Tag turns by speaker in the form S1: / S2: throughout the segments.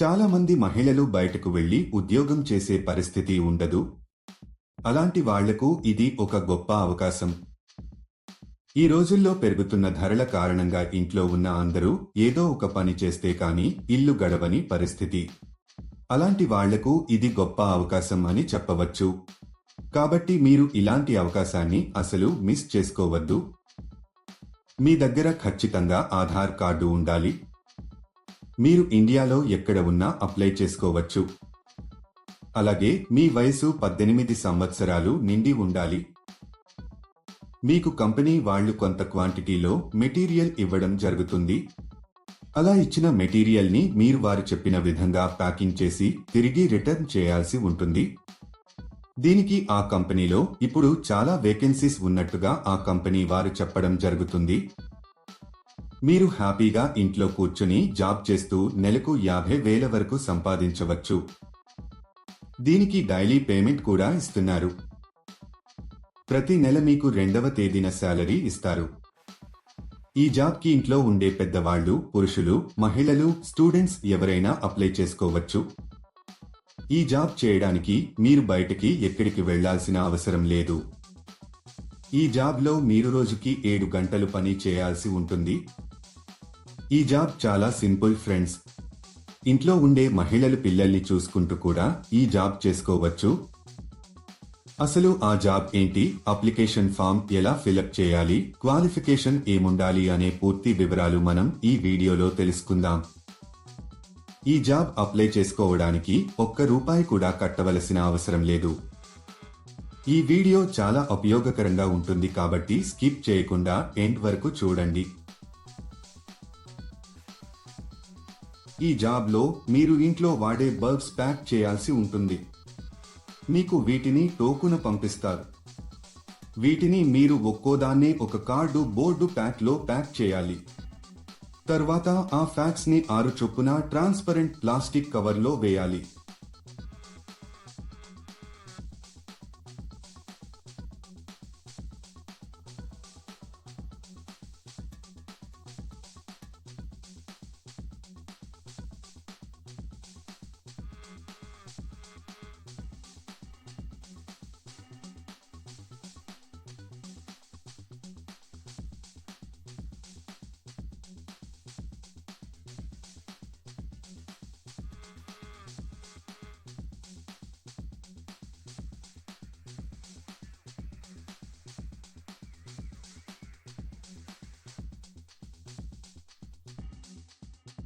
S1: చాలామంది మహిళలు బయటకు వెళ్ళి ఉద్యోగం చేసే పరిస్థితి ఉండదు. అలాంటి వాళ్ళకు ఇది ఒక గొప్ప అవకాశం. ఈ రోజుల్లో పెరుగుతున్న ధరల కారణంగా ఇంట్లో ఉన్న అందరూ ఏదో ఒక పని చేస్తే కానీ ఇల్లు గడవని పరిస్థితి. అలాంటి వాళ్ళకు ఇది గొప్ప అవకాశం అని చెప్పవచ్చు. కాబట్టి మీరు ఇలాంటి అవకాశాన్ని అసలు మిస్ చేసుకోవద్దు. మీ దగ్గర ఖచ్చితంగా ఆధార్ కార్డు ఉండాలి. మీరు ఇండియాలో ఎక్కడ ఉన్నా అప్లై చేసుకోవచ్చు. అలాగే మీ వయసు పద్దెనిమిది సంవత్సరాలు నిండి ఉండాలి. మీకు కంపెనీ వాళ్ళు కొంత క్వాంటిటీలో మెటీరియల్ ఇవ్వడం జరుగుతుంది. అలా ఇచ్చిన మెటీరియల్ని మీరు వారు చెప్పిన విధంగా ప్యాకింగ్ చేసి తిరిగి రిటర్న్ చేయాల్సి ఉంటుంది. దీనికి ఆ కంపెనీలో ఇప్పుడు చాలా వేకెన్సీస్ ఉన్నట్టుగా ఆ కంపెనీ వారు చెప్పడం జరుగుతుంది. మీరు హ్యాపీగా ఇంట్లో కూర్చుని జాబ్ చేస్తూ నెలకు యాభై వేల వరకు సంపాదించవచ్చు. దీనికి డైలీ పేమెంట్ కూడా ఇస్తున్నారు. ప్రతి నెల మీకు రెండవ తేదీన శాలరీ ఇస్తారు. ఈ జాబ్కి ఇంట్లో ఉండే పెద్దవాళ్ళు పురుషులు మహిళలు స్టూడెంట్స్ ఎవరైనా అప్లై చేసుకోవచ్చు. ఈ జాబ్ చేయడానికి మీరు బయటికి ఎక్కడికి వెళ్ళాల్సిన అవసరం లేదు. ఈ జాబ్లో మీరు రోజుకి ఏడు గంటలు పని చేయాల్సి ఉంటుంది. ఈ జాబ్ చాలా సింపుల్ ఫ్రెండ్స్. ఇంట్లో ఉండే మహిళలు పిల్లల్ని చూసుకుంటూ కూడా ఈ జాబ్ చేసుకోవచ్చు. అసలు ఆ జాబ్ ఏంటి? అప్లికేషన్ ఫామ్ ఎలా ఫిలప్ చేయాలి? క్వాలిఫికేషన్ ఏముండాలి అనే పూర్తి వివరాలు మనం ఈ వీడియోలో తెలుసుకుందాం. ఈ జాబ్ అప్లై చేసుకోవడానికి ఒక్క రూపాయి కూడా కట్టవలసిన అవసరం లేదు. ఈ వీడియో చాలా ఉపయోగకరంగా ఉంటుంది కాబట్టి స్కిప్ చేయకుండా ఎండ్ వరకు చూడండి. ఈ జాబ్లో మీరు ఇంట్లో వాడే బల్బ్స్ ప్యాక్ చేయాల్సి ఉంటుంది. మీకు వీటిని టోకున పంపిస్తారు. వీటిని మీరు ఒక్కోదాన్నే ఒక కార్డు బోర్డు ప్యాక్లో ప్యాక్ చేయాలి. తర్వాత ఆ ఫ్యాక్స్ని ఆరు చొప్పున ట్రాన్స్పరెంట్ ప్లాస్టిక్ కవర్లో వేయాలి.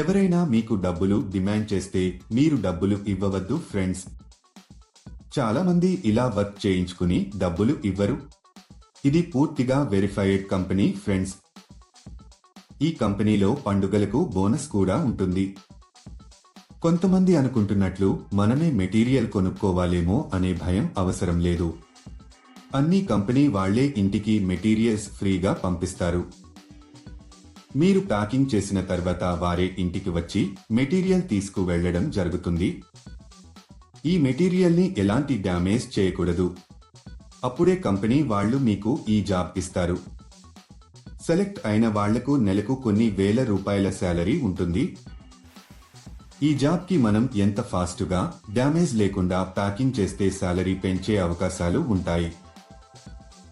S1: ఎవరైనా మీకు డబ్బులు డిమాండ్ చేస్తే మీరు డబ్బులు ఇవ్వవద్దు ఫ్రెండ్స్. చాలా మంది ఇలా వర్క్ చేయించుకుని డబ్బులు ఇవ్వరు. ఇది పూర్తిగా వెరిఫైడ్ కంపెనీ ఫ్రెండ్స్. ఈ కంపెనీలో పండుగలకు బోనస్ కూడా ఉంటుంది. కొంతమంది అనుకుంటున్నట్లు మనమే మెటీరియల్ కొనుక్కోవాలేమో అనే భయం అవసరం లేదు. అన్ని కంపెనీ వాళ్ళే ఇంటికి మెటీరియల్స్ ఫ్రీగా పంపిస్తారు. మీరు ప్యాకింగ్ చేసిన తర్వాత వారే ఇంటికి వచ్చి మెటీరియల్ తీసుకు వెళ్ళడం జరుగుతుంది. ఈ మెటీరియల్ని ఎలాంటి డ్యామేజ్ చేయకూడదు. అప్పుడే కంపెనీ వాళ్ళు మీకు ఈ జాబ్ ఇస్తారు. సెలెక్ట్ అయిన వాళ్ళకు నెలకు కొన్ని వేల రూపాయల శాలరీ ఉంటుంది. ఈ జాబ్కి మనం ఎంత ఫాస్టుగా డ్యామేజ్ లేకుండా ప్యాకింగ్ చేస్తే శాలరీ పెంచే అవకాశాలు ఉంటాయి.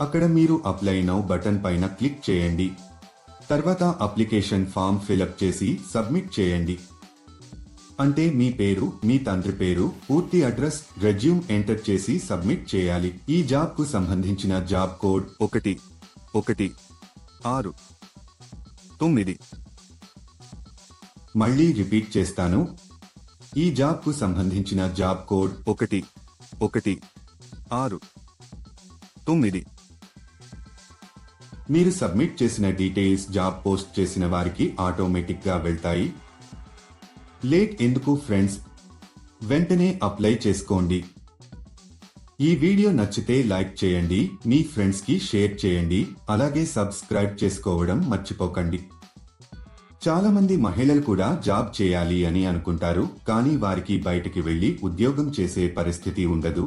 S1: అక్కడ మీరు అప్లై నౌ బటన్ పైన క్లిక్ చేయండి. తర్వాత అప్లికేషన్ ఫామ్ ఫిలప్ చేసి సబ్మిట్ చేయండి. అంటే మీ పేరు మీ తండ్రి పేరు పూర్తి అడ్రస్ రెజ్యూమ్ ఎంటర్ చేసి సబ్మిట్ చేయాలి. ఈ జాబ్కు సంబంధించిన జాబ్ కోడ్
S2: ఒకటి ఒకటి ఆరు తొమ్మిది.
S1: మళ్ళీ రిపీట్ చేస్తాను. ఈ జాబ్కు సంబంధించిన జాబ్ కోడ్
S2: ఒకటి ఒకటి ఆరు తొమ్మిది.
S1: మీరు సబ్మిట్ చేసిన డీటెయిల్స్ జాబ్ పోస్ట్ చేసిన వారికి ఆటోమేటిక్గా వెళ్తాయి. లేట్ ఎందుకు ఫ్రెండ్స్? వెంటనే అప్లై చేసుకోండి. ఈ వీడియో నచ్చితే లైక్ చేయండి మీ ఫ్రెండ్స్కి షేర్ చేయండి అలాగే సబ్స్క్రైబ్ చేసుకోవడం మర్చిపోకండి. చాలా మంది మహిళలు కూడా జాబ్ చేయాలి అని అనుకుంటారు కానీ వారికి బయటికి వెళ్ళి ఉద్యోగం చేసే పరిస్థితి ఉండదు.